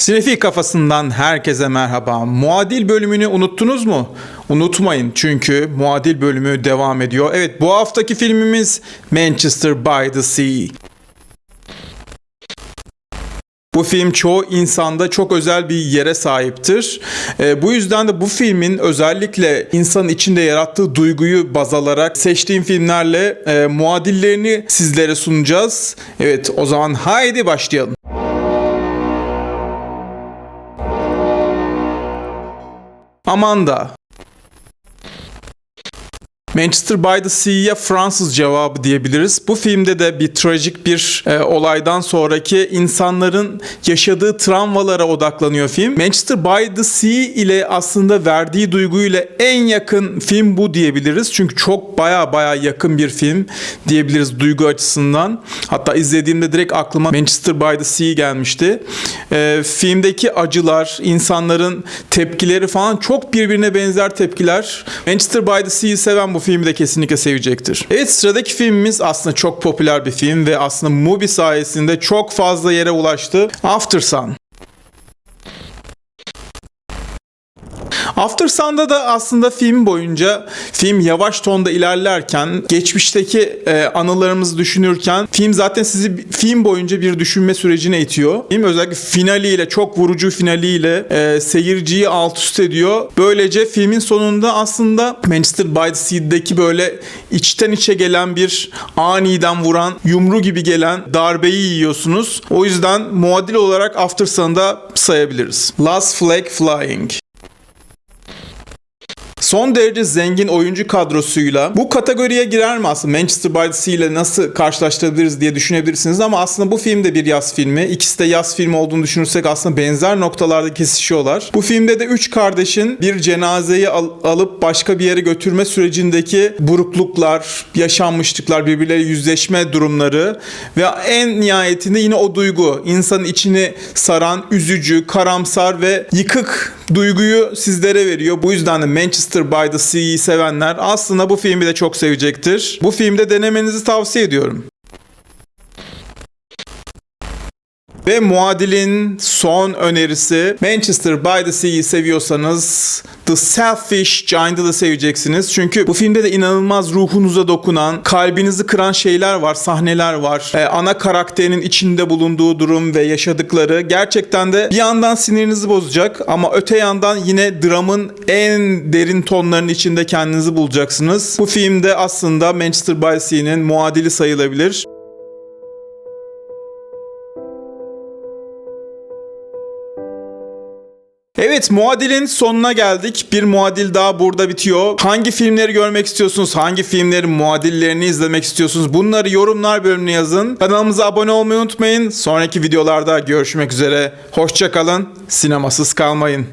Sinefil kafasından herkese merhaba. Muadil bölümünü unuttunuz mu? Unutmayın çünkü muadil bölümü devam ediyor. Evet bu haftaki filmimiz Manchester by the Sea. Bu film çoğu insanda çok özel bir yere sahiptir. Ee, bu yüzden de bu filmin özellikle insanın içinde yarattığı duyguyu baz alarak seçtiğim filmlerle e, muadillerini sizlere sunacağız. Evet o zaman haydi başlayalım. Amanda Manchester by the Sea'ye Fransız cevabı diyebiliriz. Bu filmde de bir trajik bir e, olaydan sonraki insanların yaşadığı travmalara odaklanıyor film. Manchester by the Sea ile aslında verdiği duyguyla en yakın film bu diyebiliriz. Çünkü çok baya baya yakın bir film diyebiliriz duygu açısından. Hatta izlediğimde direkt aklıma Manchester by the Sea gelmişti. E, filmdeki acılar, insanların tepkileri falan çok birbirine benzer tepkiler. Manchester by the Sea'yi seven bu filmi de kesinlikle sevecektir. Evet sıradaki filmimiz aslında çok popüler bir film ve aslında Mubi sayesinde çok fazla yere ulaştı. After Sun. After Sun'da da aslında film boyunca film yavaş tonda ilerlerken geçmişteki e, anılarımızı düşünürken film zaten sizi film boyunca bir düşünme sürecine itiyor. Film özellikle finaliyle çok vurucu finaliyle e, seyirciyi alt üst ediyor. Böylece filmin sonunda aslında Manchester by the Sea'deki böyle içten içe gelen bir aniden vuran yumru gibi gelen darbeyi yiyorsunuz. O yüzden muadil olarak After Sun'ı da sayabiliriz. Last Flag Flying. Son derece zengin oyuncu kadrosuyla bu kategoriye girer mi aslında Manchester by the Sea ile nasıl karşılaştırabiliriz diye düşünebilirsiniz ama aslında bu film de bir yaz filmi. İkisi de yaz filmi olduğunu düşünürsek aslında benzer noktalarda kesişiyorlar. Bu filmde de üç kardeşin bir cenazeyi al- alıp başka bir yere götürme sürecindeki burukluklar, yaşanmışlıklar, birbirleriyle yüzleşme durumları ve en nihayetinde yine o duygu, insanın içini saran, üzücü, karamsar ve yıkık duyguyu sizlere veriyor. Bu yüzden de Manchester by the Sea'yi sevenler aslında bu filmi de çok sevecektir. Bu filmde denemenizi tavsiye ediyorum. Ve muadilin son önerisi Manchester by the Sea'yi seviyorsanız The Selfish Giant'ı da seveceksiniz. Çünkü bu filmde de inanılmaz ruhunuza dokunan, kalbinizi kıran şeyler var, sahneler var. Ee, ana karakterinin içinde bulunduğu durum ve yaşadıkları gerçekten de bir yandan sinirinizi bozacak ama öte yandan yine dramın en derin tonlarının içinde kendinizi bulacaksınız. Bu filmde aslında Manchester by the Sea'nin muadili sayılabilir. Evet muadilin sonuna geldik. Bir muadil daha burada bitiyor. Hangi filmleri görmek istiyorsunuz? Hangi filmlerin muadillerini izlemek istiyorsunuz? Bunları yorumlar bölümüne yazın. Kanalımıza abone olmayı unutmayın. Sonraki videolarda görüşmek üzere. Hoşçakalın. Sinemasız kalmayın.